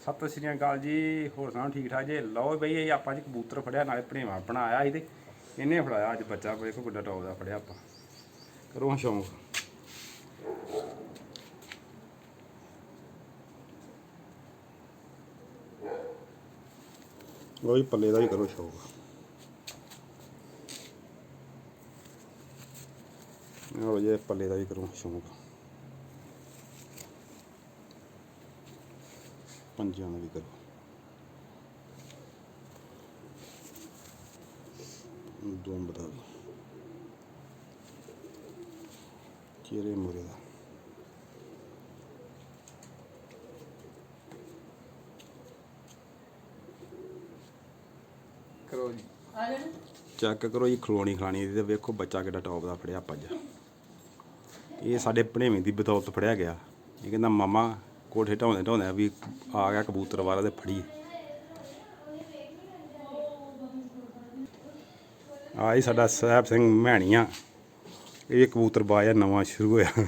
ਸਤਿ ਸ਼੍ਰੀ ਅਕਾਲ ਜੀ, ਹੋਰ ਸੁਣਾਓ, ਠੀਕ ਠਾਕ ਜੀ? ਲਓ ਬਈ, ਇਹ ਆਪਾਂ ਜੀ ਕਬੂਤਰ ਫੜਿਆ, ਨਾਲੇ ਭਣੇਵਾ ਆਪਣਾ ਸੀ ਤੇ ਇਹਨੇ ਫੜਾਇਆ ਅੱਜ ਬੱਚਾ, ਵੇਖੋ ਕਿੱਡਾ ਟੌਪ ਦਾ ਫੜਿਆ ਆਪਾਂ। ਕਰੋ ਸ਼ੌਂਕ। ਉਹ ਵੀ ਪੱਲੇ ਦਾ ਵੀ ਕਰੋ ਸ਼ੌਂਕ। ਉਹ ਜੇ ਪੱਲੇ ਦਾ ਵੀ ਕਰੋ ਸ਼ੌਂਕ। ਪੰਜਿਆਂ ਦਾ ਵੀ ਕਰੋ। ਦੁੰਬ ਦਾ। ਵੀ ਚਿਹਰੇ ਮੂਰੇ ਦਾ। ਕਰੋ ਜੀ। ਚੈੱਕ ਕਰੋ ਜੀ ਖਲੋਣੀ ਖਲਾਣੀ ਦੀ ਤੇ ਵੇਖੋ ਬੱਚਾ ਕਿੱਡਾ ਟੌਪ ਦਾ ਫੜਿਆ ਅੱਜ ਇਹ ਸਾਡੇ ਭਣੇਵੇਂ ਦੀ ਬਤੌਲਤ ਫੜਿਆ ਗਿਆ। ਇਹ ਕਹਿੰਦਾ ਮਾਮਾ ਕੋਠੇ ਢਾਉਂਦੇ ਢਾਉਂਦੇ ਵੀ ਆ ਗਿਆ ਕਬੂਤਰ ਵਾਲਾ ਤੇ ਫੜੀ। ਆ ਸਾਡਾ ਸਾਹਿਬ ਸਿੰਘ ਮਹਿਣੀਆਂ। ਇਹ ਕਬੂਤਰ ਬਾਜ਼ਾ ਨਵਾਂ ਸ਼ੁਰੂ ਹੋਇਆ।